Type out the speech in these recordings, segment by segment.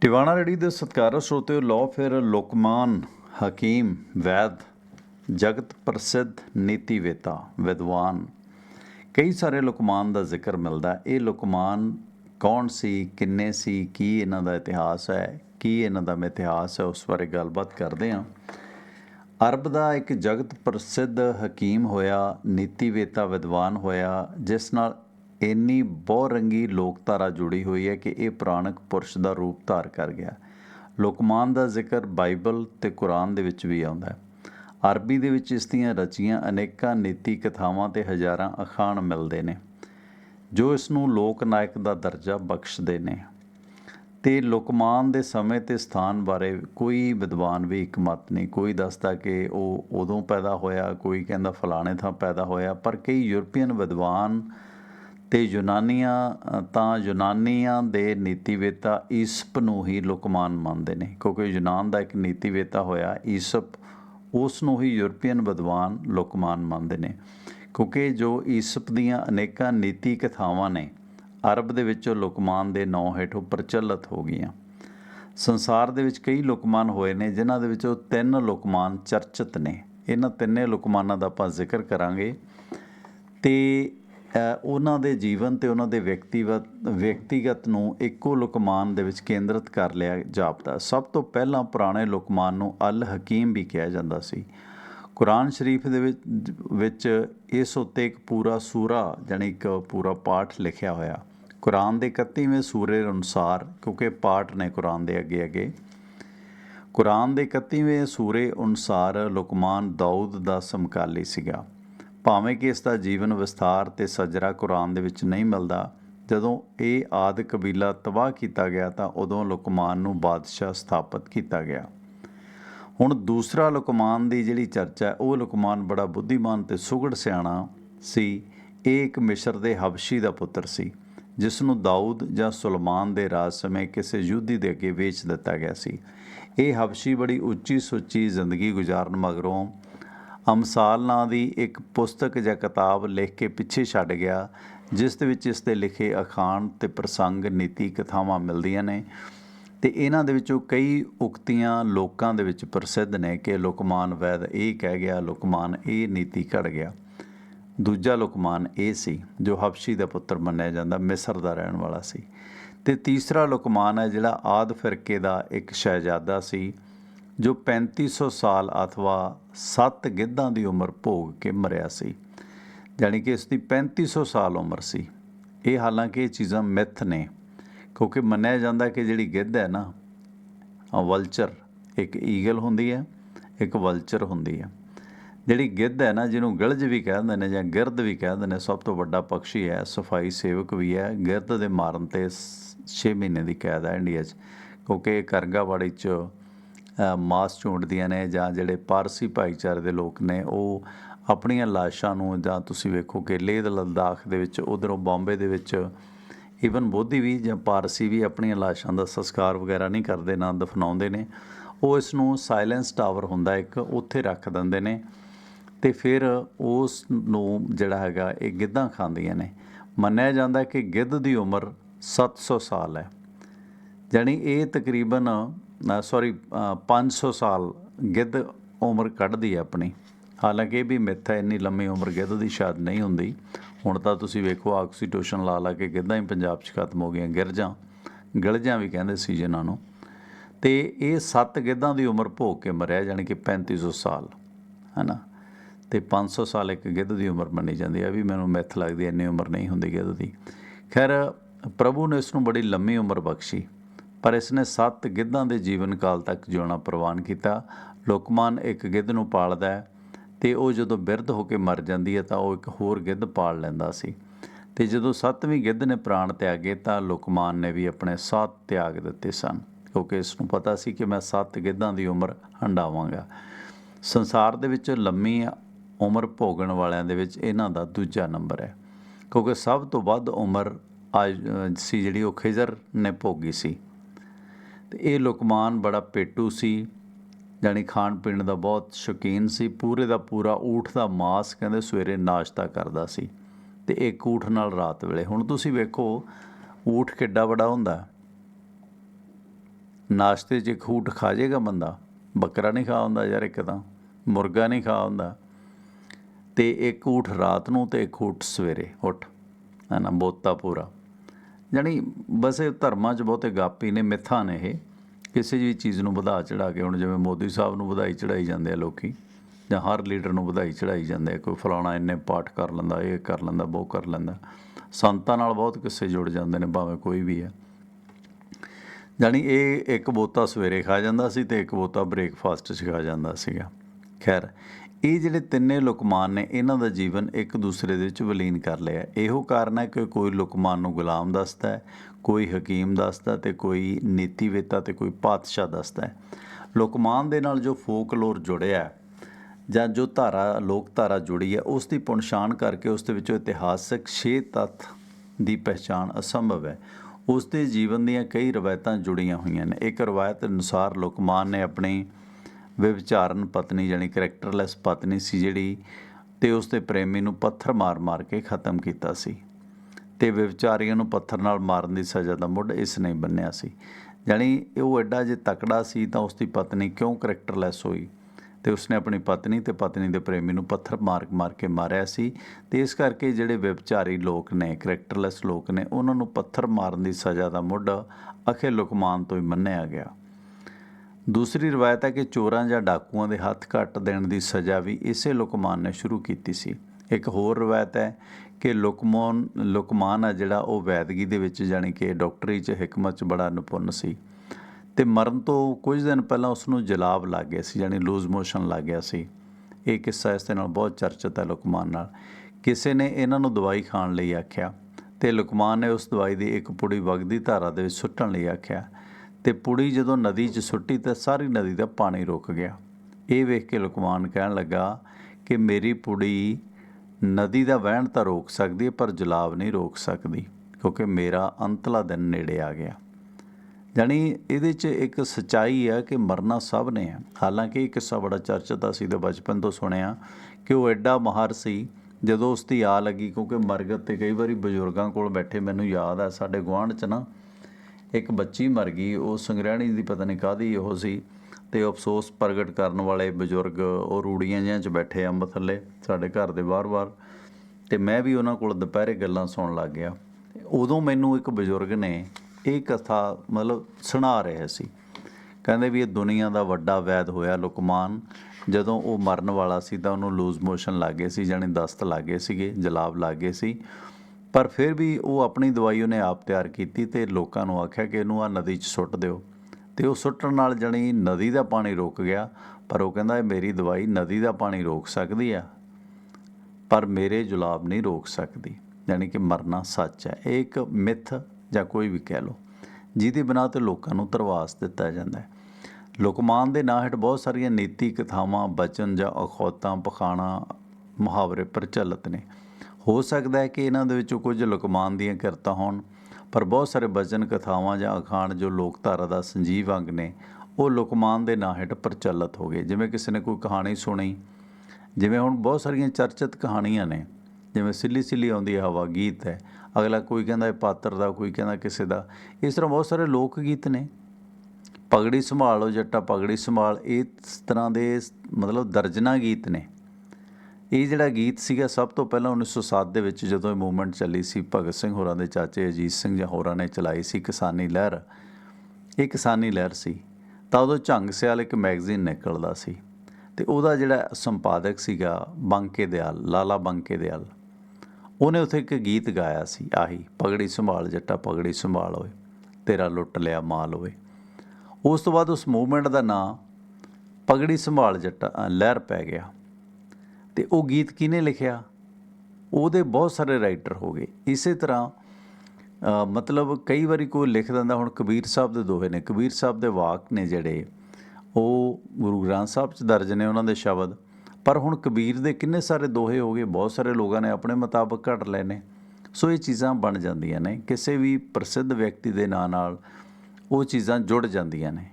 Tiwana ready ਦੇ ਸਤਿਕਾਰਤ ਸਰੋਤਿਓ ਲੋ ਫਿਰ ਲੋਕਮਾਨ, ਹਕੀਮ, ਵੈਦ, ਜਗਤ ਪ੍ਰਸਿੱਧ ਨੀਤੀਵੇਤਾ ਵਿਦਵਾਨ। ਕਈ ਸਾਰੇ ਲੋਕਮਾਨ ਦਾ ਜ਼ਿਕਰ ਮਿਲਦਾ ਇਹ ਲੋਕਮਾਨ ਕੌਣ ਸੀ, ਕਿੰਨੇ ਸੀ, ਕੀ ਇਹਨਾਂ ਦਾ ਇਤਿਹਾਸ ਹੈ, ਕੀ ਇਹਨਾਂ ਦਾ ਮਿਥਿਹਾਸ ਹੈ, ਉਸ ਬਾਰੇ ਗੱਲਬਾਤ ਕਰਦੇ ਹਾਂ। ਅਰਬ ਦਾ ਇੱਕ ਜਗਤ ਪ੍ਰਸਿੱਧ ਹਕੀਮ ਹੋਇਆ ਨੀਤੀਵੇਤਾ ਵਿਦਵਾਨ ਹੋਇਆ, ਜਿਸ ਨਾਲ ਇੰਨੀ ਬਹੁਰੰਗੀ ਲੋਕਧਾਰਾ ਜੁੜੀ ਹੋਈ ਹੈ ਕਿ ਇਹ ਪੁਰਾਣਕ ਪੁਰਸ਼ ਦਾ ਰੂਪ ਧਾਰ ਕਰ ਗਿਆ। ਲੋਕਮਾਨ ਦਾ ਜ਼ਿਕਰ ਬਾਈਬਲ ਤੇ ਕੁਰਾਨ ਦੇ ਵਿੱਚ ਵੀ ਆਉਂਦਾ ਹੈ। ਅਰਬੀ ਦੇ ਵਿੱਚ ਇਸ ਦੀਆਂ ਰਚੀਆਂ ਅਨੇਕਾਂ ਨੀਤੀ ਕਥਾਵਾਂ ਤੇ ਹਜ਼ਾਰਾਂ ਅਖਾਣ ਮਿਲਦੇ ਨੇ, ਜੋ ਇਸ ਨੂੰ ਲੋਕ ਨਾਇਕ ਦਾ ਦਰਜਾ ਬਖਸ਼ਦੇ ਨੇ। ਤੇ ਲੋਕਮਾਨ ਦੇ ਸਮੇਂ ਤੇ ਸਥਾਨ ਬਾਰੇ ਕੋਈ ਵਿਦਵਾਨ ਵੀ ਇੱਕ ਮਤ ਨਹੀਂ। ਕੋਈ ਦੱਸਦਾ ਕਿ ਉਹ ਉਦੋਂ ਪੈਦਾ ਹੋਇਆ, ਕੋਈ ਕਹਿੰਦਾ ਫਲਾਣੇ ਥਾਂ ਪੈਦਾ ਹੋਇਆ, ਪਰ ਕਈ ਯੂਰਪੀਅਨ ਵਿਦਵਾਨ ਤੇ ਯੂਨਾਨੀਆਂ ਤਾਂ ਯੂਨਾਨੀਆਂ ਦੇ ਨੀਤੀਵੇਤਾ ਈਸਪ ਨੂੰ ਹੀ ਲੋਕਮਾਨ ਮੰਨਦੇ ਨੇ, ਕਿਉਂਕਿ ਯੂਨਾਨ ਦਾ ਇੱਕ ਨੀਤੀਵੇਤਾ ਹੋਇਆ ਈਸਪ, ਉਸ ਨੂੰ ਹੀ ਯੂਰਪੀਅਨ ਵਿਦਵਾਨ ਲੋਕਮਾਨ ਮੰਨਦੇ ਨੇ, ਕਿਉਂਕਿ ਜੋ ਈਸਪ ਦੀਆਂ ਅਨੇਕਾਂ ਨੀਤੀ ਕਥਾਵਾਂ ਨੇ, ਅਰਬ ਦੇ ਵਿੱਚੋਂ ਲੋਕਮਾਨ ਦੇ ਨਾਂ ਹੇਠੋਂ ਪ੍ਰਚਲਿਤ ਹੋ ਗਈਆਂ। ਸੰਸਾਰ ਦੇ ਵਿੱਚ ਕਈ ਲੋਕਮਾਨ ਹੋਏ ਨੇ, ਜਿਨ੍ਹਾਂ ਦੇ ਵਿੱਚੋਂ ਤਿੰਨ ਲੋਕਮਾਨ ਚਰਚਿਤ ਨੇ। ਇਹਨਾਂ ਤਿੰਨੇ ਲੋਕਮਾਨਾਂ ਦਾ ਆਪਾਂ ਜ਼ਿਕਰ ਕਰਾਂਗੇ। ਤੇ ਉਹਨਾਂ ਦੇ ਜੀਵਨ ਤੇ ਉਹਨਾਂ ਦੇ ਵਿਅਕਤੀਗਤ ਵਿਅਕਤੀਗਤ ਨੂੰ ਇੱਕੋ ਲੁਕਮਾਨ ਦੇ ਵਿੱਚ ਕੇਂਦਰਿਤ ਕਰ ਲਿਆ ਜਾਪਦਾ। ਸਭ ਤੋਂ ਪਹਿਲਾਂ ਪੁਰਾਣੇ ਲੁਕਮਾਨ ਨੂੰ ਅਲ ਹਕੀਮ ਵੀ ਕਿਹਾ ਜਾਂਦਾ ਸੀ। ਕੁਰਾਨ ਸ਼ਰੀਫ ਦੇ ਵਿੱਚ ਵਿੱਚ ਇਸ ਉੱਤੇ ਇੱਕ ਪੂਰਾ ਸੂਰਾ, ਜਾਣੀ ਇੱਕ ਪੂਰਾ ਪਾਠ ਲਿਖਿਆ ਹੋਇਆ। ਕੁਰਾਨ ਦੇ 31ਵੇਂ ਸੂਰੇ ਅਨੁਸਾਰ, ਕਿਉਂਕਿ ਪਾਠ ਨੇ ਕੁਰਾਨ ਦੇ ਅੱਗੇ ਅੱਗੇ, ਕੁਰਾਨ ਦੇ 31ਵੇਂ ਸੂਰੇ ਅਨੁਸਾਰ ਲੁਕਮਾਨ ਦਾਊਦ ਦਾ ਸਮਕਾਲੀ ਸੀਗਾ। ਭਾਵੇਂ ਕਿ ਇਸ ਦਾ ਜੀਵਨ ਵਿਸਥਾਰ ਤੇ ਸਜਰਾ ਕੁਰਾਨ ਦੇ ਵਿੱਚ ਨਹੀਂ ਮਿਲਦਾ, ਜਦੋਂ ਇਹ ਆਦ ਕਬੀਲਾ ਤਬਾਹ ਕੀਤਾ ਗਿਆ ਤਾਂ ਉਦੋਂ ਲੁਕਮਾਨ ਨੂੰ ਬਾਦਸ਼ਾਹ ਸਥਾਪਿਤ ਕੀਤਾ ਗਿਆ। ਹੁਣ ਦੂਸਰਾ ਲੁਕਮਾਨ ਦੀ ਜਿਹੜੀ ਚਰਚਾ ਹੈ, ਉਹ ਲੁਕਮਾਨ ਬੜਾ ਬੁੱਧੀਮਾਨ ਤੇ ਸੁਗੜ ਸਿਆਣਾ ਸੀ। ਇਹ ਇੱਕ ਮਿਸਰ ਦੇ ਹਬਸ਼ੀ ਦਾ ਪੁੱਤਰ ਸੀ, ਜਿਸ ਨੂੰ ਦਾਊਦ ਜਾਂ ਸੁਲੇਮਾਨ ਦੇ ਰਾਜ ਸਮੇਂ ਕਿਸੇ ਯੁੱਧੀ ਦੇ ਅੱਗੇ ਵੇਚ ਦਿੱਤਾ ਗਿਆ ਸੀ। ਇਹ ਹਬਸ਼ੀ ਬੜੀ ਉੱਚੀ ਸੁੱਚੀ ਜ਼ਿੰਦਗੀ ਗੁਜ਼ਾਰਨ ਮਗਰੋਂ ਅਮਸਾਲ ਨਾਂ ਦੀ ਇੱਕ ਪੁਸਤਕ ਜਾਂ ਕਿਤਾਬ ਲਿਖ ਕੇ ਪਿੱਛੇ ਛੱਡ ਗਿਆ, ਜਿਸ ਦੇ ਵਿੱਚ ਇਸ 'ਤੇ ਲਿਖੇ ਅਖਾਣ ਤੇ ਪ੍ਰਸੰਗ ਨੀਤੀ ਕਥਾਵਾਂ ਮਿਲਦੀਆਂ ਨੇ ਤੇ ਇਹਨਾਂ ਦੇ ਵਿੱਚੋਂ ਕਈ ਉਕਤੀਆਂ ਲੋਕਾਂ ਦੇ ਵਿੱਚ ਪ੍ਰਸਿੱਧ ਨੇ ਕਿ ਲੁਕਮਾਨ ਵੈਦ ਇਹ ਕਹਿ ਗਿਆ, ਲੁਕਮਾਨ, ਇਹ ਨੀਤੀ ਘੜ ਗਿਆ। ਦੂਜਾ ਲੁਕਮਾਨ ਇਹ ਸੀ, ਜੋ ਹਬਸ਼ੀ ਦਾ ਪੁੱਤਰ ਮੰਨਿਆ ਜਾਂਦਾ, ਮਿਸਰ ਦਾ ਰਹਿਣ ਵਾਲਾ ਸੀ। ਤੇ ਤੀਸਰਾ ਲੁਕਮਾਨ ਹੈ, ਜਿਹੜਾ ਆਦ ਫਿਰਕੇ ਦਾ ਇੱਕ ਸ਼ਹਿਜ਼ਾਦਾ ਸੀ ਜੋ 3500 ਸਾਲ ਅਥਵਾ 7 ਗਿੱਧਾਂ ਦੀ ਉਮਰ ਭੋਗ ਕੇ ਮਰਿਆ ਸੀ, ਜਾਣੀ ਕਿ ਇਸ ਦੀ 3500 ਸਾਲ ਉਮਰ ਸੀ। ਇਹ ਹਾਲਾਂਕਿ ਇਹ ਚੀਜ਼ਾਂ ਮਿੱਥ ਨੇ, ਕਿਉਂਕਿ ਮੰਨਿਆ ਜਾਂਦਾ ਕਿ ਜਿਹੜੀ ਗਿੱਧ ਹੈ ਨਾ ਵਲਚਰ, ਇੱਕ ਈਗਲ ਹੁੰਦੀ ਹੈ, ਇੱਕ ਵਲਚਰ ਹੁੰਦੀ ਹੈ। ਜਿਹੜੀ ਗਿੱਧ ਹੈ ਨਾ, ਜਿਹਨੂੰ ਗਿਲਜ ਵੀ ਕਹਿੰਦੇ ਨੇ ਜਾਂ ਗਿਰਦ ਵੀ ਕਹਿੰਦੇ ਨੇ, ਸਭ ਤੋਂ ਵੱਡਾ ਪੰਛੀ ਹੈ, ਸਫ਼ਾਈ ਸੇਵਕ ਵੀ ਹੈ। ਗਿਰਦ ਦੇ ਮਾਰਨ ਤੇ 6 ਮਹੀਨੇ ਦੀ ਕੈਦ ਹੈ ਇੰਡੀਆ 'ਚ, ਕਿਉਂਕਿ ਕਰੰਗਾਵਾੜੀ 'ਚ ਮਾਸ ਝੂੰਡਦੀਆਂ ਨੇ ਜਾਂ ਜਿਹੜੇ ਪਾਰਸੀ ਭਾਈਚਾਰੇ ਦੇ ਲੋਕ ਨੇ, ਉਹ ਆਪਣੀਆਂ ਲਾਸ਼ਾਂ ਨੂੰ ਜਾਂ ਤੁਸੀਂ ਵੇਖੋ ਕਿ ਲੇਹ ਲਦਾਖ ਦੇ ਵਿੱਚ, ਉਧਰੋਂ ਬੰਬੇ ਦੇ ਵਿੱਚ ਈਵਨ ਬੋਧੀ ਵੀ ਜਾਂ ਪਾਰਸੀ ਵੀ ਆਪਣੀਆਂ ਲਾਸ਼ਾਂ ਦਾ ਸੰਸਕਾਰ ਵਗੈਰਾ ਨਹੀਂ ਕਰਦੇ, ਨਾ ਦਫਨਾਉਂਦੇ ਨੇ। ਉਹ ਇਸ ਨੂੰ ਸਾਇਲੈਂਸ ਟਾਵਰ ਹੁੰਦਾ ਇੱਕ, ਉੱਥੇ ਰੱਖ ਦਿੰਦੇ ਨੇ ਤੇ ਫਿਰ ਉਸ ਨੂੰ ਜਿਹੜਾ ਹੈਗਾ, ਇਹ ਗਿੱਧਾਂ ਖਾਂਦੀਆਂ ਨੇ। ਮੰਨਿਆ ਜਾਂਦਾ ਕਿ ਗਿੱਧ ਦੀ ਉਮਰ 700 ਸਾਲ ਹੈ। ਜਾਣੀ ਇਹ ਤਕਰੀਬਨ ਸੌਰੀ 500 ਸਾਲ ਗਿੱਧ ਉਮਰ ਕੱਢਦੀ ਹੈ ਆਪਣੀ। ਹਾਲਾਂਕਿ ਇਹ ਵੀ ਮਿੱਥ ਹੈ, ਇੰਨੀ ਲੰਮੀ ਉਮਰ ਗਿੱਧ ਦੀ ਸ਼ਾਇਦ ਨਹੀਂ ਹੁੰਦੀ। ਹੁਣ ਤਾਂ ਤੁਸੀਂ ਵੇਖੋ, ਆਕਸੀਟੋਸ਼ਨ ਲਾ ਲਾ ਕੇ ਗਿੱਧਾਂ ਹੀ ਪੰਜਾਬ 'ਚ ਖਤਮ ਹੋ ਗਈਆਂ, ਗਿਰਜਾਂ। ਗਿਲਜਾਂ ਵੀ ਕਹਿੰਦੇ ਸੀ ਜਿਨ੍ਹਾਂ ਨੂੰ। ਤੇ ਇਹ ਸੱਤ ਗਿੱਧਾਂ ਦੀ ਉਮਰ ਭੋਗ ਕੇ ਮਰਿਆ ਜਾਣੀ ਕਿ 3500 ਸਾਲ, ਹੈਨਾ? ਤੇ 500 ਸਾਲ ਇੱਕ ਗਿੱਧ ਦੀ ਉਮਰ ਮੰਨੀ ਜਾਂਦੀ ਹੈ। ਵੀ ਮੈਨੂੰ ਮਿੱਥ ਲੱਗਦੀ ਹੈ, ਇੰਨੀ ਉਮਰ ਨਹੀਂ ਹੁੰਦੀ ਗਿੱਧ ਦੀ। ਖੈਰ, ਪ੍ਰਭੂ ਨੇ ਇਸ ਨੂੰ ਬੜੀ ਲੰਮੀ ਉਮਰ ਬਖਸ਼ੀ। ਪਰ ਇਸ ਨੇ ਸੱਤ ਗਿੱਧਾਂ ਦੇ ਜੀਵਨ ਕਾਲ ਤੱਕ ਜਿਉਣਾ ਪ੍ਰਵਾਨ ਕੀਤਾ। ਲੋਕਮਾਨ ਇੱਕ ਗਿੱਧ ਨੂੰ ਪਾਲਦਾ ਹੈ ਤੇ ਉਹ ਜਦੋਂ ਬਿਰਧ ਹੋ ਕੇ ਮਰ ਜਾਂਦੀ ਹੈ ਤਾਂ ਉਹ ਇੱਕ ਹੋਰ ਗਿੱਧ ਪਾਲ ਲੈਂਦਾ ਸੀ। ਤੇ ਜਦੋਂ ਸੱਤਵੀਂ ਗਿੱਧ ਨੇ ਪ੍ਰਾਣ ਤਿਆਗੇ ਤਾਂ ਲੋਕਮਾਨ ਨੇ ਵੀ ਆਪਣੇ ਸਾਥ ਤਿਆਗ ਦਿੱਤੇ ਸਨ, ਕਿਉਂਕਿ ਇਸ ਨੂੰ ਪਤਾ ਸੀ ਕਿ ਮੈਂ ਸੱਤ ਗਿੱਧਾਂ ਦੀ ਉਮਰ ਹੰਡਾਵਾਂਗਾ ਸੰਸਾਰ ਦੇ ਵਿੱਚ ਲੰਮੀ ਉਮਰ ਭੋਗਣ ਵਾਲਿਆਂ ਦੇ ਵਿੱਚ ਇਹਨਾਂ ਦਾ ਦੂਜਾ ਨੰਬਰ ਹੈ, ਕਿਉਂਕਿ ਸਭ ਤੋਂ ਵੱਧ ਉਮਰ ਅੱਜ ਸੀ ਜਿਹੜੀ ਉਹ ਖਿਜ਼ਰ ਨੇ ਭੋਗੀ ਸੀ। ਤੇ ਇਹ ਲੁਕਮਾਨ ਬੜਾ ਪੇਟੂ ਸੀ, ਜਾਣੀ ਖਾਣ ਪੀਣ ਦਾ ਬਹੁਤ ਸ਼ੌਕੀਨ ਸੀ। ਪੂਰੇ ਦਾ ਪੂਰਾ ਊਠ ਦਾ ਮਾਸ ਕਹਿੰਦੇ ਸਵੇਰੇ ਨਾਸ਼ਤਾ ਕਰਦਾ ਸੀ ਤੇ ਇੱਕ ਊਠ ਨਾਲ ਰਾਤ ਵੇਲੇ। ਹੁਣ ਤੁਸੀਂ ਵੇਖੋ, ਊਠ ਕਿੱਡਾ ਵੱਡਾ ਹੁੰਦਾ। ਨਾਸ਼ਤੇ 'ਚ ਇੱਕ ਹੂਟ ਖਾ ਜਾਏਗਾ ਬੰਦਾ। ਬੱਕਰਾ ਨਹੀਂ ਖਾ ਹੁੰਦਾ ਯਾਰ ਇੱਕ ਤਾਂ, ਮੁਰਗਾ ਨਹੀਂ ਖਾ ਹੁੰਦਾ। ਤੇ ਇੱਕ ਊਠ ਰਾਤ ਨੂੰ ਤੇ ਇੱਕ ਊਠ ਸਵੇਰੇ। ਉੱਠ, ਹੈ ਨਾ, ਬੋਤਾ ਪੂਰਾ। ਜਾਣੀ ਬਸ ਇਹ ਧਰਮਾਂ 'ਚ ਬਹੁਤੇ ਗਾਪੀ ਨੇ, ਮਿੱਥਾਂ ਨੇ ਇਹ। ਕਿਸੇ ਵੀ ਚੀਜ਼ ਨੂੰ ਵਧਾ ਚੜਾ ਕੇ, ਹੁਣ ਜਿਵੇਂ ਮੋਦੀ ਸਾਹਿਬ ਨੂੰ ਵਧਾਈ ਚੜਾਈ ਜਾਂਦੇ ਆ ਲੋਕੀ, ਜਾਂ ਹਰ ਲੀਡਰ ਨੂੰ ਵਧਾਈ ਚੜਾਈ ਜਾਂਦੇ ਆ, ਕੋਈ ਫਲਾਣਾ ਇੰਨੇ ਪਾਠ ਕਰ ਲੈਂਦਾ, ਇਹ ਕਰ ਲੈਂਦਾ, ਉਹ ਕਰ ਲੈਂਦਾ। ਸੰਤਾਂ ਨਾਲ ਬਹੁਤ ਕਿੱਸੇ ਜੁੜ ਜਾਂਦੇ ਨੇ, ਭਾਵੇਂ ਕੋਈ ਵੀ ਹੈ ਜਾਣੀ ਇਹ ਇੱਕ ਬੋਤਾ ਸਵੇਰੇ ਖਾ ਜਾਂਦਾ ਸੀ ਤੇ ਇੱਕ ਬੋਤਾ ਬ੍ਰੇਕਫਾਸਟ 'ਚ ਖਾ ਜਾਂਦਾ ਸੀਗਾ। ਖੈਰ ਇਹ ਜਿਹੜੇ ਤਿੰਨੇ ਲੁਕਮਾਨ ਨੇ, ਇਹਨਾਂ ਦਾ ਜੀਵਨ ਇੱਕ ਦੂਸਰੇ ਦੇ ਵਿੱਚ ਵਿਲੀਨ ਕਰ ਲਿਆ। ਇਹੋ ਕਾਰਨ ਹੈ ਕਿ ਕੋਈ ਲੁਕਮਾਨ ਨੂੰ ਗੁਲਾਮ ਦੱਸਦਾ ਹੈ, ਕੋਈ ਹਕੀਮ ਦੱਸਦਾ ਤੇ ਕੋਈ ਨੀਤੀਵੇਤਾ ਤੇ ਕੋਈ ਪਾਤਸ਼ਾਹ ਦੱਸਦਾ ਹੈ। ਲੁਕਮਾਨ ਦੇ ਨਾਲ ਜੋ ਫੋਕਲੋਰ ਜੁੜਿਆ ਜਾਂ ਜੋ ਧਾਰਾ ਲੋਕ ਧਾਰਾ ਜੁੜੀ ਹੈ, ਉਸ ਦੀ ਪਛਾਣ ਕਰਕੇ ਉਸ ਦੇ ਵਿੱਚੋਂ ਇਤਿਹਾਸਕ ਛੇ ਤੱਥ ਦੀ ਪਛਾਣ ਅਸੰਭਵ ਹੈ। ਉਸ ਦੇ ਜੀਵਨ ਦੀਆਂ ਕਈ ਰਵਾਇਤਾਂ ਜੁੜੀਆਂ ਹੋਈਆਂ ਨੇ। ਇੱਕ ਰਵਾਇਤ ਅਨੁਸਾਰ ਲੁਕਮਾਨ ਨੇ ਆਪਣੀ ਵਿਵਚਾਰਨ ਪਤਨੀ ਜਾਨੀ ਕਰੈਕਟਰਲੈਸ ਪਤਨੀ ਸੀ ਜਿਹੜੀ ਤੇ ਉਸ ਦੇ ਪ੍ਰੇਮੀ ਨੂੰ ਪੱਥਰ ਮਾਰ-ਮਾਰ ਕੇ ਖਤਮ ਕੀਤਾ ਸੀ। ਤੇ ਵਿਵਚਾਰੀਆਂ ਨੂੰ ਪੱਥਰ ਨਾਲ ਮਾਰਨ ਦੀ ਸਜ਼ਾ ਦਾ ਮੁੱਢ ਇਸ ਨੇ ਬੰਨਿਆ ਸੀ। ਜਾਣੀ ਉਹ ਐਡਾ ਜੇ ਤਕੜਾ ਸੀ ਤਾਂ ਉਸ ਦੀ ਪਤਨੀ ਕਿਉਂ ਕਰੈਕਟਰਲੈਸ ਹੋਈ? ਤੇ ਉਸਨੇ ਆਪਣੀ ਪਤਨੀ ਤੇ ਪਤਨੀ ਦੇ ਪ੍ਰੇਮੀ ਨੂੰ ਪੱਥਰ ਮਾਰ ਮਾਰ ਕੇ ਮਾਰਿਆ ਸੀ ਤੇ ਇਸ ਕਰਕੇ ਜਿਹੜੇ ਵਿਵਚਾਰੀ ਲੋਕ ਨੇ ਕਰੈਕਟਰਲੈਸ ਲੋਕ ਨੇ, ਉਹਨਾਂ ਨੂੰ ਪੱਥਰ ਮਾਰਨ ਦੀ ਸਜ਼ਾ ਦਾ ਮੁੱਢ ਅਖੇ ਲੁਕਮਾਨ ਤੋਂ ਹੀ ਮੰਨਿਆ ਗਿਆ। ਦੂਸਰੀ ਰਵਾਇਤ ਹੈ ਕਿ ਚੋਰਾਂ ਜਾਂ ਡਾਕੂਆਂ ਦੇ ਹੱਥ ਕੱਟ ਦੇਣ ਦੀ ਸਜ਼ਾ ਵੀ ਇਸੇ ਲੁਕਮਾਨ ਨੇ ਸ਼ੁਰੂ ਕੀਤੀ ਸੀ। ਇੱਕ ਹੋਰ ਰਵਾਇਤ ਹੈ ਕਿ ਲੁਕਮਾਨ ਲੁਕਮਾਨ ਆ ਜਿਹੜਾ ਉਹ ਵੈਦਗੀ ਦੇ ਵਿੱਚ ਜਾਣੀ ਕਿ ਡਾਕਟਰੀ 'ਚ ਹਕਮਤ 'ਚ ਬੜਾ ਨਿਪੁੰਨ ਸੀ। ਤੇ ਮਰਨ ਤੋਂ ਕੁਝ ਦਿਨ ਪਹਿਲਾਂ ਉਸ ਨੂੰ ਜਲਾਬ ਲੱਗ ਗਿਆ ਸੀ, ਜਾਣੀ ਲੂਜ਼ ਮੋਸ਼ਨ ਲੱਗ ਗਿਆ ਸੀ। ਇਹ ਕਿੱਸਾ ਇਸ ਦੇ ਨਾਲ ਬਹੁਤ ਚਰਚਿਤ ਹੈ ਲੁਕਮਾਨ ਨਾਲ। ਕਿਸੇ ਨੇ ਇਹਨਾਂ ਨੂੰ ਦਵਾਈ ਖਾਣ ਲਈ ਆਖਿਆ ਤੇ ਲੁਕਮਾਨ ਨੇ ਉਸ ਦਵਾਈ ਦੀ ਇੱਕ ਪੁੜੀ ਵਗਦੀ ਧਾਰਾ ਦੇ ਵਿੱਚ ਸੁੱਟਣ ਲਈ ਆਖਿਆ। ਤੇ ਪੁੜੀ ਜਦੋਂ ਨਦੀ 'ਚ ਸੁੱਟੀ ਤਾਂ ਸਾਰੀ ਨਦੀ ਦਾ ਪਾਣੀ ਰੁਕ ਗਿਆ। ਇਹ ਵੇਖ ਕੇ ਲੁਕਮਾਨ ਕਹਿਣ ਲੱਗਾ ਕਿ ਮੇਰੀ ਪੁੜੀ ਨਦੀ ਦਾ ਵਹਿਣ ਤਾਂ ਰੋਕ ਸਕਦੀ ਹੈ, ਪਰ ਜਲਾਬ ਨਹੀਂ ਰੋਕ ਸਕਦੀ, ਕਿਉਂਕਿ ਮੇਰਾ ਅੰਤਲਾ ਦਿਨ ਨੇੜੇ ਆ ਗਿਆ। ਜਾਣੀ ਇਹਦੇ 'ਚ ਇੱਕ ਸਚਾਈ ਆ ਕਿ ਮਰਨਾ ਸਭ ਨੇ ਹੈ। ਹਾਲਾਂਕਿ ਇਹ ਕਿੱਸਾ ਬੜਾ ਚਰਚਿਤ ਸੀ ਤੇ ਬਚਪਨ ਤੋਂ ਸੁਣਿਆ ਕਿ ਉਹ ਐਡਾ ਮਾਹਰ ਸੀ, ਜਦੋਂ ਉਸ ਦੀ ਆ ਲੱਗੀ, ਕਿਉਂਕਿ ਮਰਗਤ ਤੇ ਕਈ ਵਾਰੀ ਬਜ਼ੁਰਗਾਂ ਕੋਲ ਬੈਠੇ ਮੈਨੂੰ ਯਾਦ ਹੈ ਸਾਡੇ ਗੁਆਂਢ 'ਚ ਨਾ ਇੱਕ ਬੱਚੀ ਮਰ ਗਈ, ਉਹ ਸੰਗ੍ਰਹਿਣੀ ਦੀ ਪਤਾ ਨਹੀਂ ਕਾਦੀ ਉਹ ਸੀ ਤੇ ਅਫਸੋਸ ਪ੍ਰਗਟ ਕਰਨ ਵਾਲੇ ਬਜ਼ੁਰਗ ਉਹ ਰੂੜੀਆਂ ਜਿਹਾਂ 'ਚ ਬੈਠੇ ਅੰਬ ਥੱਲੇ ਸਾਡੇ ਘਰ ਦੇ ਬਾਹਰ-ਬਾਹਰ ਤੇ ਮੈਂ ਵੀ ਉਹਨਾਂ ਕੋਲ ਦੁਪਹਿਰੇ ਗੱਲਾਂ ਸੁਣਨ ਲੱਗ ਗਿਆ। ਉਦੋਂ ਮੈਨੂੰ ਇੱਕ ਬਜ਼ੁਰਗ ਨੇ ਇਹ ਕਥਾ ਮਤਲਬ ਸੁਣਾ ਰਿਹਾ ਸੀ। ਕਹਿੰਦੇ ਵੀ ਇਹ ਦੁਨੀਆ ਦਾ ਵੱਡਾ ਵੈਦ ਹੋਇਆ ਲੁਕਮਾਨ, ਜਦੋਂ ਉਹ ਮਰਨ ਵਾਲਾ ਸੀ ਤਾਂ ਉਹਨੂੰ ਲੂਜ਼ ਮੋਸ਼ਨ ਲੱਗੇ ਸੀ, ਜਾਣੀ ਦਸਤ ਲੱਗੇ ਸੀਗੇ, ਜਲਾਬ ਲੱਗੇ ਸੀ। ਪਰ ਫਿਰ ਵੀ ਉਹ ਆਪਣੀ ਦਵਾਈ ਉਹਨੇ ਆਪ ਤਿਆਰ ਕੀਤੀ ਤੇ ਲੋਕਾਂ ਨੂੰ ਆਖਿਆ ਕਿ ਇਹਨੂੰ ਆ ਨਦੀ 'ਚ ਸੁੱਟ ਦਿਓ। ਤੇ ਉਹ ਸੁੱਟਣ ਨਾਲ ਜਣੀ ਨਦੀ ਦਾ ਪਾਣੀ ਰੁਕ ਗਿਆ, ਪਰ ਉਹ ਕਹਿੰਦਾ, ਇਹ ਮੇਰੀ ਦਵਾਈ ਨਦੀ ਦਾ ਪਾਣੀ ਰੋਕ ਸਕਦੀ ਆ, ਪਰ ਮੇਰੇ ਜੁਲਾਬ ਨਹੀਂ ਰੋਕ ਸਕਦੀ। ਯਾਨੀ ਕਿ ਮਰਨਾ ਸੱਚ ਹੈ ਇਹ ਇੱਕ ਮਿਥ ਜਾਂ ਕੋਈ ਵੀ ਕਹਿ ਲਓ, ਜਿਹਦੀ ਬਣਾ ਤੇ ਲੋਕਾਂ ਨੂੰ ਤਰਵਾਸ ਦਿੱਤਾ ਜਾਂਦਾ ਹੈ। ਲੁਕਮਾਨ ਦੇ ਨਾਂ ਹੇਠ ਬਹੁਤ ਸਾਰੀਆਂ ਨੀਤੀ ਕਥਾਵਾਂ, ਬਚਨ ਜਾਂ ਅਖੌਤਾਂ, ਪਖਾਣਾ, ਮੁਹਾਵਰੇ ਪ੍ਰਚਲਿਤ ਨੇ। ਹੋ ਸਕਦਾ ਹੈ ਕਿ ਇਹਨਾਂ ਦੇ ਵਿੱਚੋਂ ਕੁਝ ਲੁਕਮਾਨ ਦੀਆਂ ਕਿਰਤਾਂ ਹੋਣ, ਪਰ ਬਹੁਤ ਸਾਰੇ ਬਚਨ ਕਥਾਵਾਂ ਜਾਂ ਅਖਾਣ ਜੋ ਲੋਕਧਾਰਾ ਦਾ ਸੰਜੀਵ ਅੰਗ ਨੇ, ਉਹ ਲੁਕਮਾਨ ਦੇ ਨਾਂ ਹੇਠ ਪ੍ਰਚਲਿਤ ਹੋ ਗਏ। ਜਿਵੇਂ ਕਿਸੇ ਨੇ ਕੋਈ ਕਹਾਣੀ ਸੁਣੀ, ਜਿਵੇਂ ਹੁਣ ਬਹੁਤ ਸਾਰੀਆਂ ਚਰਚਿਤ ਕਹਾਣੀਆਂ ਨੇ, ਜਿਵੇਂ ਸਿੱਲੀ ਸਿੱਲੀ ਆਉਂਦੀ ਹਵਾ ਗੀਤ ਹੈ, ਅਗਲਾ ਕੋਈ ਕਹਿੰਦਾ ਇਹ ਪਾਤਰ ਦਾ, ਕੋਈ ਕਹਿੰਦਾ ਕਿਸੇ ਦਾ, ਇਸ ਤਰ੍ਹਾਂ ਬਹੁਤ ਸਾਰੇ ਲੋਕ ਗੀਤ ਨੇ। ਪਗੜੀ ਸੰਭਾਲੋ ਜੱਟਾ, ਪਗੜੀ ਸੰਭਾਲ, ਇਸ ਤਰ੍ਹਾਂ ਦੇ ਮਤਲਬ ਦਰਜਨਾ ਗੀਤ ਨੇ। ਇਹ ਜਿਹੜਾ ਗੀਤ ਸੀਗਾ, ਸਭ ਤੋਂ ਪਹਿਲਾਂ 1907 ਦੇ ਵਿੱਚ ਜਦੋਂ ਇਹ ਮੂਵਮੈਂਟ ਚੱਲੀ ਸੀ, ਭਗਤ ਸਿੰਘ ਹੋਰਾਂ ਦੇ ਚਾਚੇ ਅਜੀਤ ਸਿੰਘ ਜਾਂ ਹੋਰਾਂ ਨੇ ਚਲਾਈ ਸੀ ਕਿਸਾਨੀ ਲਹਿਰ, ਇਹ ਕਿਸਾਨੀ ਲਹਿਰ ਸੀ। ਤਾਂ ਉਦੋਂ ਝੰਗ ਸਿਆਲ ਇੱਕ ਮੈਗਜ਼ੀਨ ਨਿਕਲਦਾ ਸੀ ਤੇ ਉਹਦਾ ਜਿਹੜਾ ਸੰਪਾਦਕ ਸੀਗਾ ਬੰਕੇ ਦਿਆਲ, ਲਾਲਾ ਬੰਕੇ ਦਿਆਲ, ਉਹਨੇ ਉੱਥੇ ਇੱਕ ਗੀਤ ਗਾਇਆ ਸੀ, ਆਹੀ, ਪਗੜੀ ਸੰਭਾਲ ਜੱਟਾ, ਪਗੜੀ ਸੰਭਾਲ ਓਏ, ਤੇਰਾ ਲੁੱਟ ਲਿਆ ਮਾਲ ਓਏ। ਉਸ ਤੋਂ ਬਾਅਦ ਉਸ ਮੂਵਮੈਂਟ ਦਾ ਨਾਂ ਪਗੜੀ ਸੰਭਾਲ ਜੱਟਾ ਲਹਿਰ ਪੈ ਗਿਆ। ਤੇ ਉਹ ਗੀਤ ਕਿਹਨੇ ਲਿਖਿਆ? ਉਹਦੇ ਬਹੁਤ ਸਾਰੇ ਰਾਈਟਰ ਹੋ ਗਏ। ਇਸੇ ਤਰ੍ਹਾਂ ਮਤਲਬ ਕਈ ਵਾਰੀ ਕੋਈ ਲਿਖ ਦਿੰਦਾ, ਹੁਣ ਕਬੀਰ ਸਾਹਿਬ ਦੇ ਦੋਹੇ ਨੇ। ਕਬੀਰ ਸਾਹਿਬ ਦੇ ਵਾਕ ਨੇ ਜਿਹੜੇ, ਉਹ ਗੁਰੂ ਗ੍ਰੰਥ ਸਾਹਿਬ 'ਚ ਦਰਜ ਨੇ ਉਹਨਾਂ ਦੇ ਸ਼ਬਦ। ਪਰ ਹੁਣ ਕਬੀਰ ਦੇ ਕਿੰਨੇ ਸਾਰੇ ਦੋਹੇ ਹੋ ਗਏ, ਬਹੁਤ ਸਾਰੇ ਲੋਕਾਂ ਨੇ ਆਪਣੇ ਮੁਤਾਬਕ ਘੜ ਲਏ ਨੇ। ਸੋ ਇਹ ਚੀਜ਼ਾਂ ਬਣ ਜਾਂਦੀਆਂ ਨੇ। ਕਿਸੇ ਵੀ ਪ੍ਰਸਿੱਧ ਵਿਅਕਤੀ ਦੇ ਨਾਂ ਨਾਲ ਉਹ ਚੀਜ਼ਾਂ ਜੁੜ ਜਾਂਦੀਆਂ ਨੇ।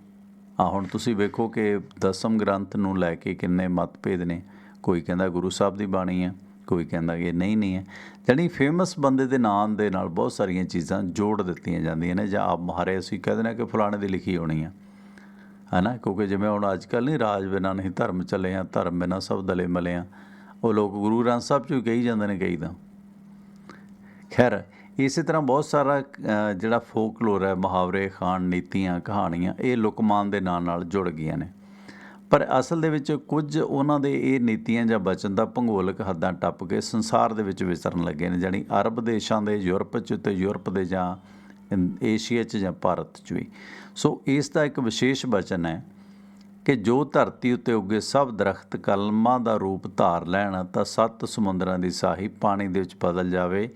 ਆ, ਹੁਣ ਤੁਸੀਂ ਵੇਖੋ ਕਿ ਦਸਮ ਗ੍ਰੰਥ ਨੂੰ ਲੈ ਕੇ ਕਿੰਨੇ ਮਤਭੇਦ ਨੇ। ਕੋਈ ਕਹਿੰਦਾ ਗੁਰੂ ਸਾਹਿਬ ਦੀ ਬਾਣੀ ਹੈ, ਕੋਈ ਕਹਿੰਦਾ ਕਿ ਨਹੀਂ ਨਹੀਂ ਹੈ। ਜਾਣੀ ਫੇਮਸ ਬੰਦੇ ਦੇ ਨਾਮ ਦੇ ਨਾਲ ਬਹੁਤ ਸਾਰੀਆਂ ਚੀਜ਼ਾਂ ਜੋੜ ਦਿੱਤੀਆਂ ਜਾਂਦੀਆਂ ਨੇ ਜਾਂ ਆਪ ਮਹਾਰੇ ਅਸੀਂ ਕਹਿੰਦੇ ਨੇ ਕਿ ਫਲਾਣੇ ਦੀ ਲਿਖੀ ਹੋਣੀ ਆ। ਹਨਾ? ਕਿਉਂਕਿ ਜਿਵੇਂ ਹੁਣ ਅੱਜ ਕੱਲ੍ਹ ਨਹੀਂ ਰਾਜ ਬਿਨਾਂ ਨਹੀਂ ਧਰਮ ਚੱਲੇ ਆ, ਧਰਮ ਬਿਨਾਂ ਸਭ ਦਲੇ ਮਲੇ ਆ। ਉਹ ਲੋਕ ਗੁਰੂ ਗ੍ਰੰਥ ਸਾਹਿਬ ਚੋਂ ਹੀ ਕਹੀ ਜਾਂਦੇ ਨੇ ਕਈ ਤਾਂ। ਖੈਰ, ਇਸੇ ਤਰ੍ਹਾਂ ਬਹੁਤ ਸਾਰਾ ਜਿਹੜਾ ਫੋਕਲੋਰ ਹੈ, ਮੁਹਾਵਰੇ ਖਾਨ ਨੀਤੀਆਂ, ਕਹਾਣੀਆਂ, ਇਹ ਲੁਕਮਾਨ ਦੇ ਨਾਂ ਨਾਲ ਜੁੜ ਗਈਆਂ ਨੇ। ਪਰ ਅਸਲ ਦੇ ਵਿੱਚ ਕੁਝ ਉਹਨਾਂ ਦੇ ਇਹ ਨੀਤੀਆਂ ਜਾਂ ਬਚਨ ਦਾ ਭੂਗੋਲਿਕ ਹੱਦਾਂ ਟੱਪ ਕੇ ਸੰਸਾਰ ਦੇ ਵਿੱਚ ਵਿਚਰਨ ਲੱਗੇ ਨੇ, ਜਾਣੀ ਅਰਬ ਦੇਸ਼ਾਂ ਦੇ ਯੂਰਪ 'ਚ ਤੇ ਯੂਰਪ ਦੇ ਜਾਂ ਇਨ- ਏਸ਼ੀਆ 'ਚ ਜਾਂ ਭਾਰਤ 'ਚ ਵੀ। ਸੋ ਇਸ ਦਾ ਇੱਕ ਵਿਸ਼ੇਸ਼ ਬਚਨ ਹੈ ਕਿ ਜੋ ਧਰਤੀ ਉੱਤੇ ਉੱਗੇ ਸਭ ਦਰਖਤ ਕਲਮਾਂ ਦਾ ਰੂਪ ਧਾਰ ਲੈਣ, ਤਾਂ ਸੱਤ ਸਮੁੰਦਰਾਂ ਦੀ ਸਾਹੀ ਪਾਣੀ ਦੇ ਵਿੱਚ ਬਦਲ ਜਾਵੇ,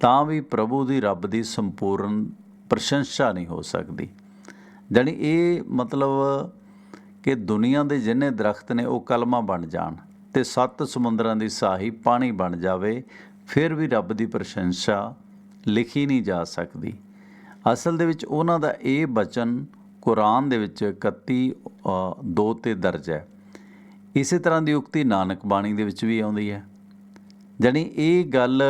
ਤਾਂ ਵੀ ਪ੍ਰਭੂ ਦੀ ਰੱਬ ਦੀ ਸੰਪੂਰਨ ਪ੍ਰਸ਼ੰਸਾ ਨਹੀਂ ਹੋ ਸਕਦੀ। ਜਾਣੀ ਇਹ ਮਤਲਬ ਕਿ ਦੁਨੀਆ ਦੇ ਜਿੰਨੇ ਦਰਖਤ ਨੇ ਉਹ ਕਲਮਾਂ ਬਣ ਜਾਣ ਤੇ ਸੱਤ ਸਮੁੰਦਰਾਂ ਦੀ ਸਾਹੀ ਪਾਣੀ ਬਣ ਜਾਵੇ ਫਿਰ ਵੀ ਰੱਬ ਦੀ ਪ੍ਰਸ਼ੰਸਾ ਲਿਖੀ ਨਹੀਂ ਜਾ ਸਕਦੀ। ਅਸਲ ਦੇ ਵਿੱਚ ਉਹਨਾਂ ਦਾ ਇਹ ਬਚਨ ਕੁਰਾਨ ਦੇ ਵਿੱਚ 31 ਅ, ਦੋ ਤੇ ਦਰਜ ਹੈ। ਇਸੇ ਤਰ੍ਹਾਂ ਦੀ ਉਕਤੀ ਨਾਨਕ ਬਾਣੀ ਦੇ ਵਿੱਚ ਵੀ ਆਉਂਦੀ ਹੈ। ਜਾਣੀ ਇਹ ਗੱਲ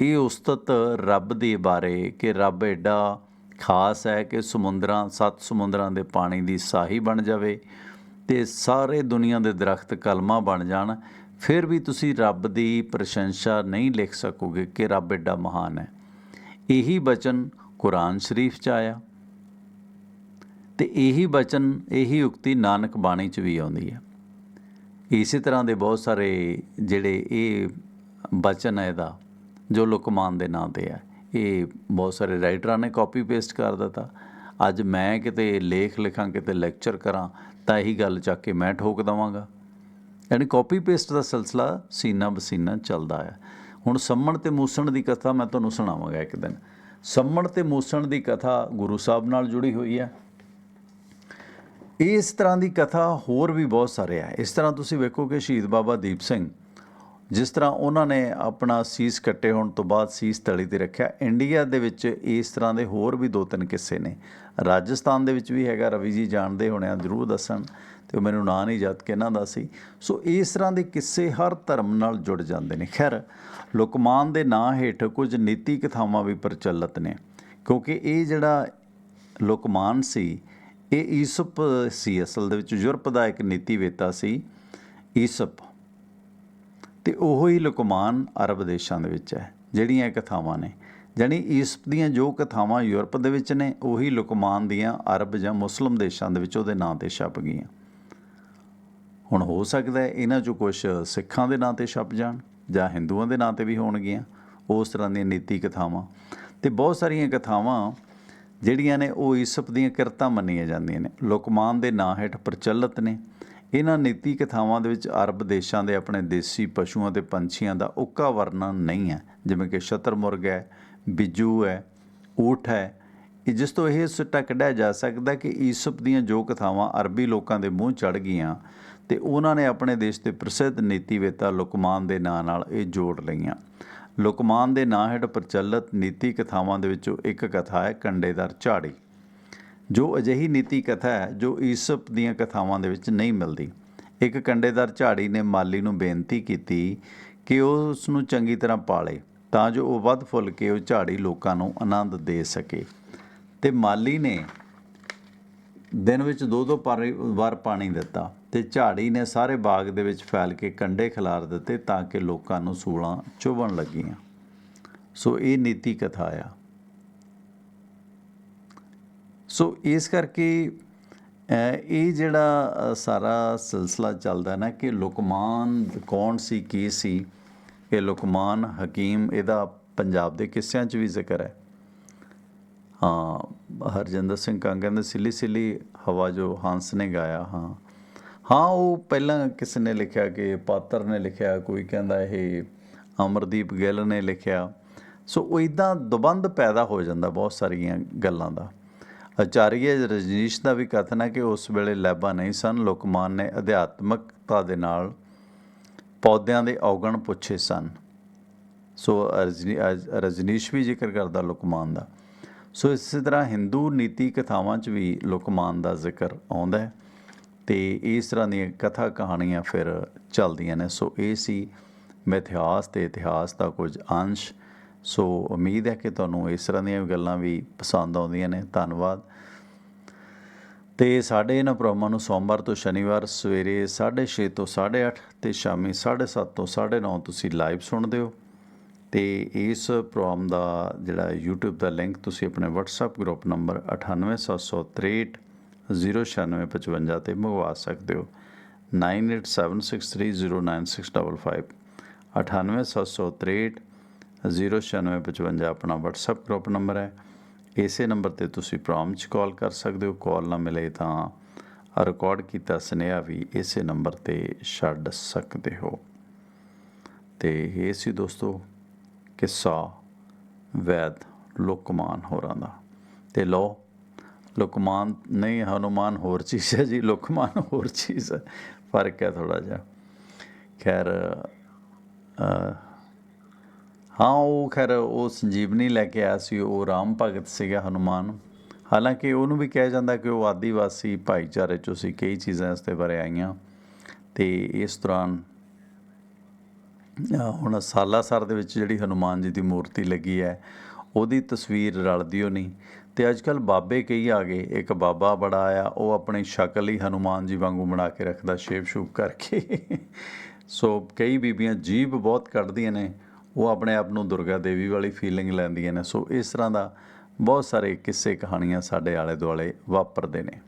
ਇਹ ਉਸਤਤ ਰੱਬ ਦੇ ਬਾਰੇ ਕਿ ਰੱਬ ਐਡਾ ਖਾਸ ਹੈ ਕਿ ਸਮੁੰਦਰਾਂ, ਸੱਤ ਸਮੁੰਦਰਾਂ ਦੇ ਪਾਣੀ ਦੀ ਸਾਹੀ ਬਣ ਜਾਵੇ ਤੇ ਸਾਰੇ ਦੁਨੀਆ ਦੇ ਦਰਖਤ ਕਲਮਾਂ ਬਣ ਜਾਣ, ਫਿਰ ਵੀ ਤੁਸੀਂ ਰੱਬ ਦੀ ਪ੍ਰਸ਼ੰਸਾ ਨਹੀਂ ਲਿਖ ਸਕੋਗੇ ਕਿ ਰੱਬ ਐਡਾ ਮਹਾਨ ਹੈ। ਇਹੀ ਬਚਨ ਕੁਰਾਨ ਸ਼ਰੀਫ 'ਚ ਆਇਆ। ਤੇ ਇਹੀ ਬਚਨ, ਇਹੀ ਉਕਤੀ ਨਾਨਕ ਬਾਣੀ 'ਚ ਵੀ ਆਉਂਦੀ ਹੈ। ਇਸੇ ਤਰ੍ਹਾਂ ਦੇ ਬਹੁਤ ਸਾਰੇ ਜਿਹੜੇ ਇਹ ਬਚਨ ਹੈ ਇਹਦਾ, ਜੋ ਲੁਕਮਾਨ ਦੇ ਨਾਂ ਤੇ ਹੈ। ਇਹ ਬਹੁਤ ਸਾਰੇ ਰਾਈਟਰਾਂ ਨੇ ਕਾਪੀ ਪੇਸਟ ਕਰ ਦਿੱਤਾ। ਅੱਜ ਮੈਂ ਕਿਤੇ ਲੇਖ ਲਿਖਾਂ, ਕਿਤੇ ਲੈਕਚਰ ਕਰਾਂ, ਤਾਂ ਇਹੀ ਗੱਲ ਚੱਕ ਕੇ ਮੈਂ ਠੋਕ ਦਵਾਂਗਾ। ਯਾਨੀ ਕਾਪੀ ਪੇਸਟ ਦਾ ਸਿਲਸਿਲਾ ਸੀਨਾ ਬਸੀਨਾ ਚੱਲਦਾ ਆ। ਹੁਣ ਸੰਮਣ ਤੇ ਮੂਸਣ ਦੀ ਕਥਾ ਮੈਂ ਤੁਹਾਨੂੰ ਸੁਣਾਵਾਂਗਾ ਇੱਕ ਦਿਨ। ਸੰਮਣ ਤੇ ਮੂਸਣ ਦੀ ਕਥਾ ਗੁਰੂ ਸਾਹਿਬ ਨਾਲ ਜੁੜੀ ਹੋਈ ਹੈ ਇਸ ਤਰ੍ਹਾਂ ਦੀ ਕਥਾ ਹੋਰ ਵੀ ਬਹੁਤ ਸਾਰੇ ਹੈ ਇਸ ਤਰ੍ਹਾਂ ਤੁਸੀਂ ਵੇਖੋ ਕਿ ਸ਼ਹੀਦ ਬਾਬਾ ਦੀਪ ਸਿੰਘ ਜਿਸ ਤਰ੍ਹਾਂ ਉਹਨਾਂ ਨੇ ਆਪਣਾ ਸੀਸ ਕੱਟੇ ਹੋਣ ਤੋਂ ਬਾਅਦ ਸੀਸ ਤਲੀ ਤੇ ਰੱਖਿਆ, ਇੰਡੀਆ ਦੇ ਵਿੱਚ ਇਸ ਤਰ੍ਹਾਂ ਦੇ ਹੋਰ ਵੀ ਦੋ ਤਿੰਨ ਕਿੱਸੇ ਨੇ। ਰਾਜਸਥਾਨ ਦੇ ਵਿੱਚ ਵੀ ਹੈਗਾ, ਰਵੀ ਜੀ ਜਾਣਦੇ ਹੋਣੇ ਆ, ਜ਼ਰੂਰ ਦੱਸਣ, ਤੇ ਉਹ ਮੈਨੂੰ ਨਾਂ ਨਹੀਂ ਯਾਦ, ਕਿਹਨਾਂ ਦਾ ਸੀ। ਸੋ ਇਸ ਤਰ੍ਹਾਂ ਦੇ ਕਿੱਸੇ ਹਰ ਧਰਮ ਨਾਲ ਜੁੜ ਜਾਂਦੇ ਨੇ। ਖੈਰ, ਲੁਕਮਾਨ ਦੇ ਨਾਂ ਹੇਠ ਕੁਝ ਨੀਤੀ ਕਥਾਵਾਂ ਵੀ ਪ੍ਰਚਲਿਤ ਨੇ, ਕਿਉਂਕਿ ਇਹ ਜਿਹੜਾ ਲੁਕਮਾਨ ਸੀ, ਇਹ ਈਸਪ ਸੀ। ਅਸਲ ਦੇ ਵਿੱਚ ਯੂਰਪ ਦਾ ਇੱਕ ਨੀਤੀਵੇਤਾ ਸੀ, ਈਸਪ। ਤੇ ਉਹੋ ਹੀ ਲੁਕਮਾਨ ਅਰਬ ਦੇਸ਼ਾਂ ਦੇ ਵਿੱਚ ਹੈ, ਜਿਹੜੀਆਂ ਇਹ ਕਥਾਵਾਂ ਨੇ। ਜਾਣੀ ਈਸਪ ਦੀਆਂ ਜੋ ਕਥਾਵਾਂ ਯੂਰਪ ਦੇ ਵਿੱਚ ਨੇ, ਉਹੀ ਲੁਕਮਾਨ ਦੀਆਂ ਅਰਬ ਜਾਂ ਮੁਸਲਮ ਦੇਸ਼ਾਂ ਦੇ ਵਿੱਚ ਉਹਦੇ ਨਾਂ ਤੇ ਛਪ ਗਈਆਂ। ਹੁਣ ਹੋ ਸਕਦਾ ਹੈ ਇਹਨਾਂ ਚੋਂ ਕੁਝ ਸਿੱਖਾਂ ਦੇ ਨਾਂ ਤੇ ਛਪ ਜਾਣ, ਜਾਂ ਹਿੰਦੂਆਂ ਦੇ ਨਾਂ ਤੇ ਵੀ ਹੋਣਗੀਆਂ, ਉਸ ਤਰ੍ਹਾਂ ਦੀਆਂ ਨੀਤੀ ਕਥਾਵਾਂ। ਤੇ ਬਹੁਤ ਸਾਰੀਆਂ ਕਥਾਵਾਂ ਜਿਹੜੀਆਂ ਨੇ, ਉਹ ਈਸਪ ਦੀਆਂ ਕਿਰਤਾਂ ਮੰਨੀਆਂ ਜਾਂਦੀਆਂ ਨੇ। ਲੁਕਮਾਨ ਦੇ ਨਾਂ ਹੇਠ ਪ੍ਰਚਲਿਤ ਨੇ। ਇਹਨਾਂ ਨੀਤੀ ਕਥਾਵਾਂ ਦੇ ਵਿੱਚ ਅਰਬ ਦੇਸ਼ਾਂ ਦੇ ਆਪਣੇ ਦੇਸੀ ਪਸ਼ੂਆਂ ਤੇ ਪੰਛੀਆਂ ਦਾ ਉੱਕਾ ਵਰਣਨ ਨਹੀਂ ਹੈ। ਜਿਵੇਂ ਕਿ ਸ਼ਤਰਮੁਰਗ ਹੈ, ਬਿੱਜੂ ਹੈ, ਊਠ ਹੈ। ਇਹ ਜਿਸ ਤੋਂ ਇਹ ਸਿੱਟਾ ਕੱਢਿਆ ਜਾ ਸਕਦਾ ਕਿ ਈਸਪ ਦੀਆਂ ਜੋ ਕਥਾਵਾਂ ਅਰਬੀ ਲੋਕਾਂ ਦੇ ਮੂੰਹ ਚੜ ਗਈਆਂ ਤੇ ਉਹਨਾਂ ਨੇ ਆਪਣੇ ਦੇਸ਼ ਦੇ ਪ੍ਰਸਿੱਧ ਨੀਤੀਵੇਤਾ ਲੁਕਮਾਨ ਦੇ ਨਾਂ ਨਾਲ ਇਹ ਜੋੜ ਲਈਆਂ। ਲੁਕਮਾਨ ਦੇ ਨਾਂ ਹੇਠ ਪ੍ਰਚਲਿਤ ਨੀਤੀ ਕਥਾਵਾਂ ਦੇ ਵਿੱਚੋਂ ਇੱਕ ਕਥਾ ਹੈ ਕੰਡੇਦਾਰ ਝਾੜੀ। ਜੋ ਅਜਿਹੀ ਨੀਤੀ ਕਥਾ ਹੈ, ਜੋ ਈਸਪ ਦੀਆਂ ਕਥਾਵਾਂ ਦੇ ਵਿੱਚ ਨਹੀਂ ਮਿਲਦੀ। ਇੱਕ ਕੰਡੇਦਾਰ ਝਾੜੀ ਨੇ ਮਾਲੀ ਨੂੰ ਬੇਨਤੀ ਕੀਤੀ ਕਿ ਉਹ ਉਸ ਨੂੰ ਚੰਗੀ ਤਰ੍ਹਾਂ ਪਾਲੇ, ਤਾਂ ਜੋ ਉਹ ਵੱਧ ਫੁੱਲ ਕੇ ਉਹ ਝਾੜੀ ਲੋਕਾਂ ਨੂੰ ਆਨੰਦ ਦੇ ਸਕੇ। ਤੇ ਮਾਲੀ ਨੇ ਦਿਨ ਵਿੱਚ ਦੋ ਦੋ ਪਾਰੀ- ਵਾਰ ਪਾਣੀ ਦਿੱਤਾ ਤੇ ਝਾੜੀ ਨੇ ਸਾਰੇ ਬਾਗ ਦੇ ਵਿੱਚ ਫੈਲ ਕੇ ਕੰਡੇ ਖਿਲਾਰ ਦਿੱਤੇ ਤਾਂ ਕਿ ਲੋਕਾਂ ਨੂੰ ਸੂਲਾਂ ਚੁਭਣ ਲੱਗੀਆਂ। ਸੋ ਇਹ ਨੀਤੀ ਕਥਾ ਆ। ਸੋ ਇਸ ਕਰਕੇ ਇਹ ਜਿਹੜਾ ਸਾਰਾ ਸਿਲਸਿਲਾ ਚੱਲਦਾ ਨਾ ਕਿ ਲੁਕਮਾਨ ਕੌਣ ਸੀ, ਕੀ ਸੀ, ਇਹ ਲੁਕਮਾਨ, ਹਕੀਮ ਇਹਦਾ ਪੰਜਾਬ ਦੇ ਕਿੱਸਿਆਂ 'ਚ ਵੀ ਜ਼ਿਕਰ ਹੈ। ਹਾਂ, ਹਰਜਿੰਦਰ ਸਿੰਘ ਕੰਗ ਕਹਿੰਦੇ, ਸਿੱਲੀ ਸਿੱਲੀ ਹਵਾ ਜੋ ਹੰਸ ਨੇ ਗਾਇਆ, ਹਾਂ। ਹਾਂ, ਉਹ ਪਹਿਲਾਂ ਕਿਸੇ ਨੇ ਲਿਖਿਆ ਕਿ ਪਾਤਰ ਨੇ ਲਿਖਿਆ, ਕੋਈ ਕਹਿੰਦਾ ਇਹ ਅਮਰਦੀਪ ਗਿੱਲ ਨੇ ਲਿਖਿਆ। ਸੋ ਉਹ ਇਦਾਂ ਦਬੰਦ ਪੈਦਾ ਹੋ ਜਾਂਦਾ ਬਹੁਤ ਸਾਰੀਆਂ ਗੱਲਾਂ ਦਾ। ਆਚਾਰੀਆ ਰਜਨੀਸ਼ ਦਾ ਵੀ ਕਥਨ ਹੈ ਕਿ ਉਸ ਵੇਲੇ ਲੈਬਾਂ ਨਹੀਂ ਸਨ, ਲੋਕਮਾਨ ਨੇ ਅਧਿਆਤਮਕਤਾ ਦੇ ਨਾਲ ਪੌਦਿਆਂ ਦੇ ਔਗਣ ਪੁੱਛੇ ਸਨ। ਸੋ ਰਜਨੀ- ਰਜਨੀਸ਼ ਵੀ ਜ਼ਿਕਰ ਕਰਦਾ ਲੁਕਮਾਨ ਦਾ। ਸੋ ਇਸੇ ਤਰ੍ਹਾਂ ਹਿੰਦੂ ਨੀਤੀ ਕਥਾਵਾਂ 'ਚ ਵੀ ਲੁਕਮਾਨ ਦਾ ਜ਼ਿਕਰ ਆਉਂਦਾ ਹੈ ਤੇ ਇਸ ਤਰ੍ਹਾਂ ਦੀਆਂ ਕਥਾ ਕਹਾਣੀਆਂ ਫਿਰ ਚੱਲਦੀਆਂ ਨੇ। ਸੋ ਇਹ ਸੀ ਮਿਥਿਹਾਸ ਤੇ ਇਤਿਹਾਸ ਦਾ ਕੁਝ ਅੰਸ਼। ਸੋ ਉਮੀਦ ਹੈ ਕਿ ਤੁਹਾਨੂੰ ਇਸ ਤਰ੍ਹਾਂ ਦੀਆਂ ਗੱਲਾਂ ਵੀ ਪਸੰਦ ਆਉਂਦੀਆਂ ਨੇ। ਧੰਨਵਾਦ। ਤੇ ਸਾਡੇ ਇਹਨਾਂ ਪ੍ਰੋਗਰਾਮਾਂ ਨੂੰ ਸੋਮਵਾਰ ਤੋਂ ਸ਼ਨੀਵਾਰ ਸਵੇਰੇ 6:30 ਤੋਂ 8:30 ਤੇ ਸ਼ਾਮੀ 7:30 ਤੋਂ 9:30 ਤੁਸੀਂ ਲਾਈਵ ਸੁਣਦੇ ਹੋ। ਤੇ ਇਸ ਪ੍ਰੋਗਰਾਮ ਦਾ ਜਿਹੜਾ YouTube ਦਾ ਲਿੰਕ ਤੁਸੀਂ ਆਪਣੇ WhatsApp ਗਰੁੱਪ ਨੰਬਰ 98763 09655 ਤੇ ਮੰਗਵਾ ਸਕਦੇ ਹੋ। 9876309655 98763 09655 ਆਪਣਾ WhatsApp ਗਰੁੱਪ ਨੰਬਰ ਹੈ। ਇਸੇ ਨੰਬਰ ਤੇ ਤੁਸੀਂ ਪ੍ਰੋਗਰਾਮ 'ਚ ਕਾਲ ਕਰ ਸਕਦੇ ਹੋ। ਕਾਲ ਨਾ ਮਿਲੇ ਤਾਂ ਰਿਕਾਰਡ ਕੀਤਾ ਸੁਨੇਹਾ ਵੀ ਇਸੇ ਨੰਬਰ ਤੇ ਛੱਡ ਸਕਦੇ ਹੋ। ਤੇ ਇਹ ਸੀ ਦੋਸਤੋ ਕਿੱਸਾ ਵੈਦ ਲੋਕਮਾਨ ਹੋਰਾਂ ਦਾ। ਤੇ ਲੋ ਲੋਕਮਾਨ, ਨਹੀਂ, ਹਨੂਮਾਨ ਹੋਰ ਚੀਜ਼ ਹੈ ਜੀ, ਲੋਕਮਾਨ ਹੋਰ ਚੀਜ਼ ਹੈ। ਫ਼ਰਕ ਹੈ ਥੋੜਾ ਜਿਹਾ। ਖੈਰ ਹਾਂ, ਉਹ ਖੈਰ ਉਹ ਸੰਜੀਵਨੀ ਲੈ ਕੇ ਆਇਆ ਸੀ, ਉਹ ਰਾਮ ਭਗਤ ਸੀਗਾ ਹਨੂਮਾਨ। ਹਾਲਾਂਕਿ ਉਹਨੂੰ ਵੀ ਕਿਹਾ ਜਾਂਦਾ ਕਿ ਉਹ ਆਦੀਵਾਸੀ ਭਾਈਚਾਰੇ ਚੋਂ ਸੀ, ਕਈ ਚੀਜ਼ਾਂ ਇਸ ਦੇ ਬਾਰੇ ਆਈਆਂ। ਤੇ ਇਸ ਦੌਰਾਨ ਹੁਣ ਸਾਲਾਸਰ ਦੇ ਵਿੱਚ ਜਿਹੜੀ ਹਨੂਮਾਨ ਜੀ ਦੀ ਮੂਰਤੀ ਲੱਗੀ ਹੈ, ਉਹਦੀ ਤਸਵੀਰ ਰਲਦੀ ਹੋ ਨਹੀਂ ਤੇ ਅੱਜ ਕੱਲ ਬਾਬੇ ਕਈ ਆ ਗਏ, ਇੱਕ ਬਾਬਾ ਬੜਾ ਆਇਆ, ਉਹ ਆਪਣੀ ਸ਼ਕਲ ਹੀ ਹਨੂਮਾਨ ਜੀ ਵਾਂਗੂ ਬਣਾ ਕੇ ਰੱਖਦਾ ਸ਼ੇਪ ਸ਼ੂਪ ਕਰਕੇ। ਸੋ ਕਈ ਬੀਬੀਆਂ ਜੀਭ ਬਹੁਤ ਕੱਢਦੀਆਂ ਨੇ ਉਹ ਆਪਣੇ ਆਪ ਨੂੰ ਦੁਰਗਾ ਦੇਵੀ ਵਾਲੀ ਫੀਲਿੰਗ ਲੈਂਦੀਆਂ ਨੇ। ਸੋ ਇਸ ਤਰ੍ਹਾਂ ਦਾ ਬਹੁਤ ਸਾਰੇ ਕਿੱਸੇ ਕਹਾਣੀਆਂ ਸਾਡੇ ਆਲੇ ਦੁਆਲੇ ਵਾਪਰਦੇ ਨੇ।